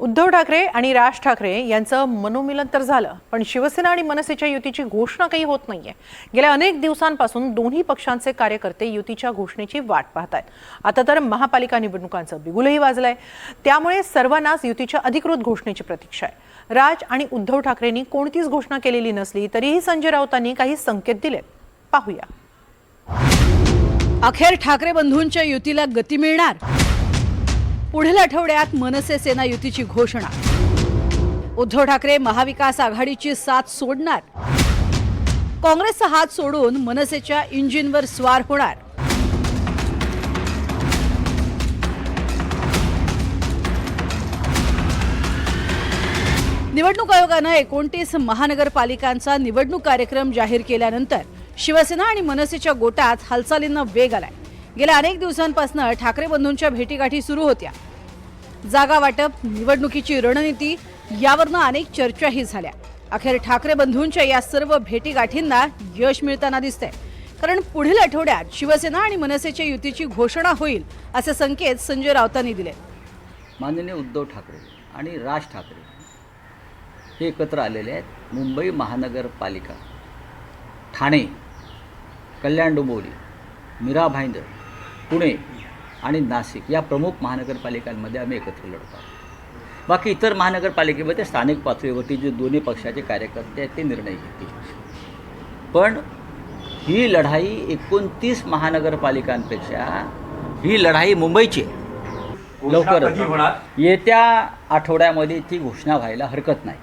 उद्धव ठाकरे आणि राज ठाकरे यांचं मनोमिलन तर झालं पण शिवसेना आणि मनसेच्या युतीची घोषणा काही होत नाहीये. गेल्या अनेक दिवसांपासून दोन्ही पक्षांचे कार्यकर्ते युतीच्या घोषणेची वाट पाहत आहेत आता तर महापालिका निवडणुकांचं बिगुलही वाजलंय. त्यामुळे सर्वांनाच युतीच्या अधिकृत घोषणेची प्रतीक्षा आहे. राज आणि उद्धव ठाकरेंनी कोणतीच घोषणा केलेली नसली तरीही संजय राऊतांनी काही संकेत दिलेत. पाहूया. अखेर ठाकरे बंधूंच्या युतीला गती मिळणार? पुढील आठवड्यात मनसे सेना युतीची घोषणा. उद्धव ठाकरे महाविकास आघाडीची साथ सोडणार. काँग्रेसचा हात सोडून मनसेच्या इंजिनवर स्वार होणार. निवडणूक आयोगानं एकोणतीस महानगरपालिकांचा निवडणूक कार्यक्रम जाहीर केल्यानंतर शिवसेना आणि मनसेच्या गोटात हालचालींना वेग आलाय. गेल्या अनेक दिवसांपासून ठाकरे बंधूंच्या भेटीगाठी सुरू होत्या. जागा वाटप निवडणुकीची रणनीती यावरनं अनेक चर्चाही झाल्या. अखेर ठाकरे बंधूंच्या या सर्व भेटीगाठींना यश मिळताना दिसतंय. कारण पुढील आठवड्यात शिवसेना आणि मनसेच्या युतीची घोषणा होईल असे संकेत संजय राऊतांनी दिले. माननीय उद्धव ठाकरे आणि राज ठाकरे हे एकत्र आलेले आहेत मुंबई महानगरपालिका. ठाणे कल्याण डोंबिवली मीरा भाईंदर पुणे आणि नाशिक या प्रमुख महानगरपालिकांमध्ये आम्ही एकत्र लढतो. आहोत बाकी इतर महानगरपालिकेमध्ये स्थानिक पातळीवरती जे दोन्ही पक्षाचे कार्यकर्ते आहेत ते निर्णय घेतील. पण ही लढाई एकोणतीस महानगरपालिकांपेक्षा ही लढाई मुंबईची आहे. लवकरच. येत्या आठवड्यामध्ये ती घोषणा व्हायला हरकत नाही.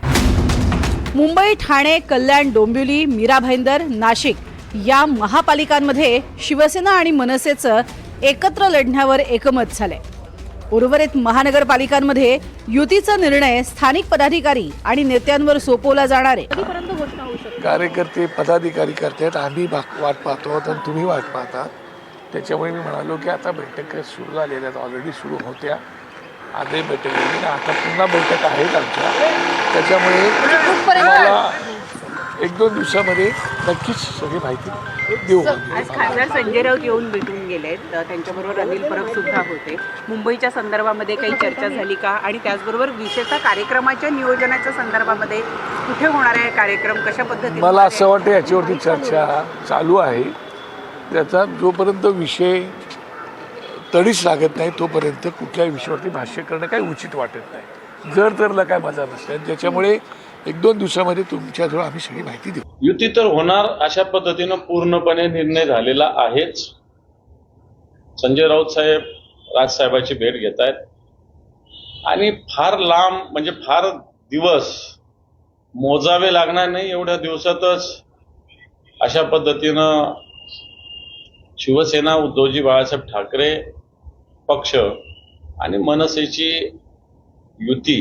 मुंबई ठाणे कल्याण डोंबिवली मीरा भाईंदर नाशिक या महापालिकांमध्ये शिवसेना आणि मनसेचं एकत्र लढण्यावर एकमत झालंय. उर्वरित महानगरपालिकांमध्ये युतीचा निर्णय स्थानिक पदाधिकारी आणि नेत्यांवर सोपवला जाणार आहे. कार्यकर्ते पदाधिकारी करतात आम्ही वाट पाहतो आहोत आणि तुम्ही वाट पाहतात त्याच्यामुळे मी म्हणालो की आता बैठका सुरू झालेल्या आहेत ऑलरेडी सुरू होत्या. आजही बैठक आता पुन्हा बैठक आहेत आमच्या. त्याच्यामुळे एक दोन दिवसामध्ये नक्कीच सगळी माहिती देऊ आज खासदार संजय राऊत येऊन भेटून गेलेत. त्यांच्याबरोबर अनिल परब सुद्धा होते. मुंबईच्या संदर्भामध्ये काही चर्चा झाली का? आणि त्याचबरोबर विशेषतः कार्यक्रमाच्या नियोजनाच्या संदर्भामध्ये कुठे होणार आहे कार्यक्रम? कशा पद्धतीने मला असं वाटतं याच्यावरती चर्चा चालू आहे. त्याचा जोपर्यंत विषय तडीच लागत नाही तोपर्यंत कुठल्याही विषयावरती भाष्य करणं काही उचित वाटत नाही. जर तरला काय मजा नसते आणि त्याच्यामुळे एक दोन दिवसामध्ये तुमच्याजवळ आम्ही सगळी माहिती देऊ. युती तर होणार अशा पद्धतीनं पूर्णपणे निर्णय झालेला आहेच. संजय राऊत साहेब राजसाहेबाची भेट घेत आहेत. आणि फार लांब म्हणजे फार दिवस मोजावे लागणार नाही एवढ्या दिवसातच अशा पद्धतीनं शिवसेना उद्धवजी बाळासाहेब ठाकरे पक्ष आणि मनसेची युती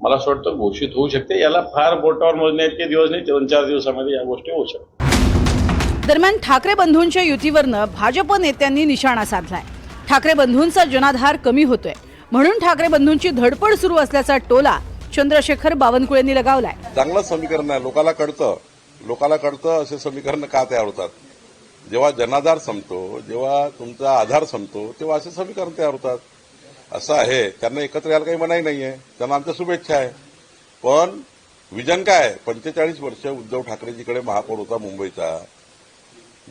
मला असं वाटतं घोषित होऊ शकते. याला फार बोटावर मोजणे इतके दिवस नाही दोन चार दिवसामध्ये या गोष्टी होऊ शकतात. दरम्यान ठाकरे बंधूंच्या युतीवरनं भाजप नेत्यांनी निशाणा साधलाय. ठाकरे बंधूंचा जनाधार कमी होतोय. म्हणून ठाकरे बंधूंची धडपड सुरू असल्याचा टोला चंद्रशेखर बावनकुळेंनी लगावलाय. चांगलं समीकरण आहे. लोकाला कळतं. लोकाला कळतं असे समीकरण का तयार होतात जेव्हा जनाधार संपतो जेव्हा तुमचा आधार संपतो तेव्हा असे समीकरण तयार होतात. असं आहे. त्यांना एकत्र यायला काही मनाई नाहीये. त्यांना आमच्या शुभेच्छा आहे. पण विजन काय पंचेचाळीस वर्ष उद्धव ठाकरेजीकडे महापौर होता मुंबईचा.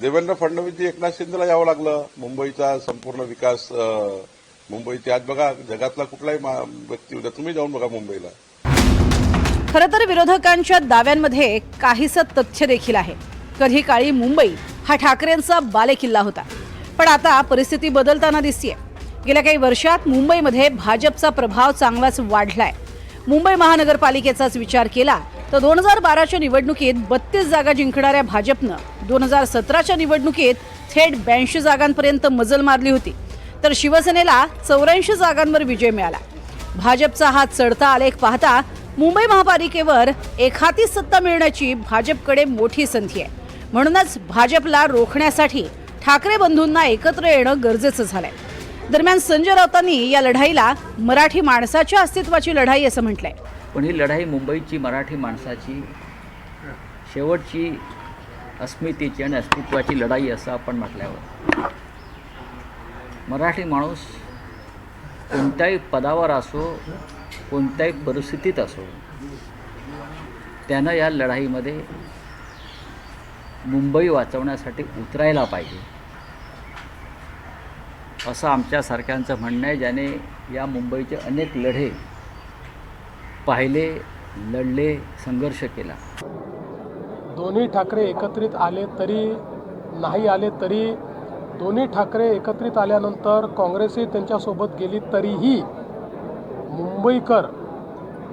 देवेंद्र फडणवीसजी एकनाथ शिंदेला यावं लागलं. मुंबईचा संपूर्ण विकास मुंबईची आज बघा जगातला कुठलाही व्यक्ती होता तुम्ही जाऊन बघा मुंबईला. खरं तर विरोधकांच्या दाव्यांमध्ये काहीसं तथ्य देखील आहे. कधी काळी मुंबई हा ठाकरेंचा बालेकिल्ला होता. पण आता परिस्थिती बदलताना दिसतीये. गेल्या काही वर्षात मुंबईमध्ये भाजपचा प्रभाव चांगलाच वाढलाय. मुंबई महानगरपालिकेचाच विचार केला तर दोन हजार बाराच्या निवडणुकीत बत्तीस जागा जिंकणाऱ्या भाजपनं दोन हजार सतराच्या निवडणुकीत थेट ब्याऐंशी जागांपर्यंत मजल मारली होती. तर शिवसेनेला चौऱ्याऐंशी जागांवर विजय मिळाला. भाजपचा हा चढता आलेख पाहता मुंबई महापालिकेवर एखादी सत्ता मिळण्याची भाजपकडे मोठी संधी आहे. म्हणूनच भाजपला रोखण्यासाठी ठाकरे बंधूंना एकत्र येणं गरजेचं झालंय. दरम्यान संजय राऊतांनी या लढाईला मराठी माणसाच्या अस्तित्वाची लढाई असं म्हटलंय. पण ही लढाई मुंबईची मराठी माणसाची शेवटची अस्मितेची आणि अस्तित्वाची लढाई असं आपण म्हटल्यावर. मराठी माणूस कोणत्याही पदावर असो कोणत्याही परिस्थितीत असो त्यानं या लढाईमध्ये मुंबई वाचवण्यासाठी उतरायला पाहिजे. असं आमच्यासारख्यांचं म्हणणं आहे ज्याने या मुंबईचे अनेक लढे पाहिले लढले संघर्ष केला. दोन्ही ठाकरे एकत्रित आले तरी नाही आले तरी दोन्ही ठाकरे एकत्रित आल्यानंतर काँग्रेसही त्यांच्यासोबत गेली तरीही मुंबईकर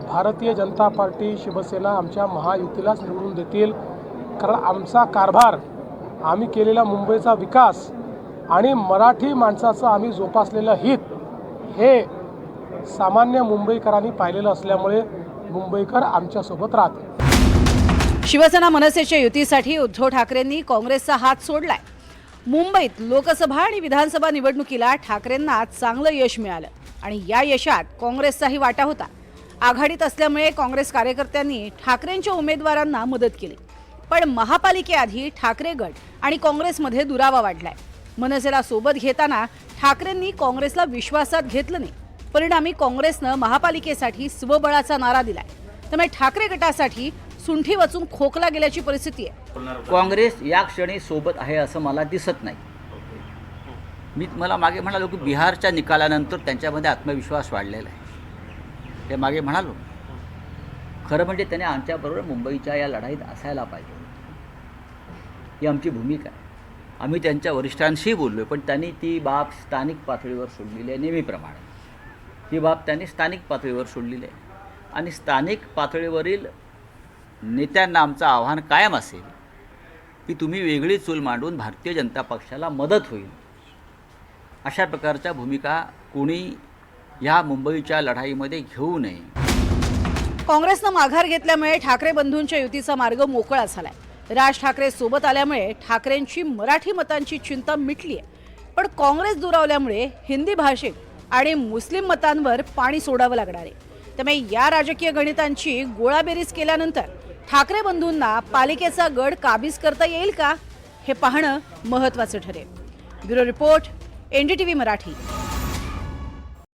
भारतीय जनता पार्टी शिवसेना आमच्या महायुतीलाच निवडून देतील. कारण आमचा कारभार आम्ही केलेला मुंबईचा विकास आणि मराठी माणसाचं आम्ही जोपासलेलं हित हे सामान्य मुंबईकरांनी पाहिलेलं असल्यामुळे मुंबईकर आमच्यासोबत राहते शिवसेना मनसेच्या युतीसाठी उद्धव ठाकरेंनी काँग्रेसचा हात सोडलाय. मुंबईत लोकसभा आणि विधानसभा निवडणुकीला ठाकरेंना चांगलं यश मिळालं आणि या यशात काँग्रेसचाही वाटा होता. आघाडीत असल्यामुळे काँग्रेस कार्यकर्त्यांनी ठाकरेंच्या उमेदवारांना मदत केली. पण महापालिकेआधी ठाकरे गट आणि काँग्रेसमध्ये दुरावा वाढलाय. मनसेला सोबत घेताना ठाकरेंनी काँग्रेसला विश्वासात घेतलं नाही. परिणामी काँग्रेसनं महापालिकेसाठी स्वबळाचा नारा दिलाय. त्यामुळे ठाकरे गटासाठी सुंठी वाचून खोकला गेल्याची परिस्थिती आहे. काँग्रेस या क्षणी सोबत आहे असं मला दिसत नाही. मी मला मागे म्हणालो की बिहारच्या निकालानंतर त्यांच्यामध्ये आत्मविश्वास वाढलेला आहे. ते मागे म्हणालो. खरं म्हणजे त्याने आमच्याबरोबर मुंबईच्या या लढाईत असायला पाहिजे. ही आमची भूमिका आहे. आम्ही त्यांच्या वरिष्ठांशी बोललो पण त्यांनी ती बाब स्थानिक पातळीवर सोडलेली आहे नेहमीप्रमाणे. ही बाब त्यांनी स्थानिक पातळीवर सोडलेली आहे. आणि स्थानिक पातळीवरील नेत्यांना आमचं आव्हान कायम असेल की तुम्ही वेगळी चूल मांडून भारतीय जनता पक्षाला मदत होईल. अशा प्रकारच्या भूमिका कोणी ह्या मुंबईच्या लढाईमध्ये घेऊ नये. काँग्रेसनं माघार घेतल्यामुळे ठाकरे बंधूंच्या युतीचा मार्ग मोकळा झालाय. राज ठाकरे सोबत आल्यामुळे ठाकरेंची मराठी मतांची चिंता मिटली आहे पण काँग्रेस दुरावल्यामुळे हिंदी भाषिक आणि मुस्लिम मतांवर पाणी सोडावं लागणार आहे. त्यामुळे या राजकीय गणितांची गोळाबेरीज केल्यानंतर ठाकरे बंधूंना पालिकेचा गड काबीज करता येईल का? हे पाहणं महत्त्वाचं ठरेल. Bureau report NDTV Marathi.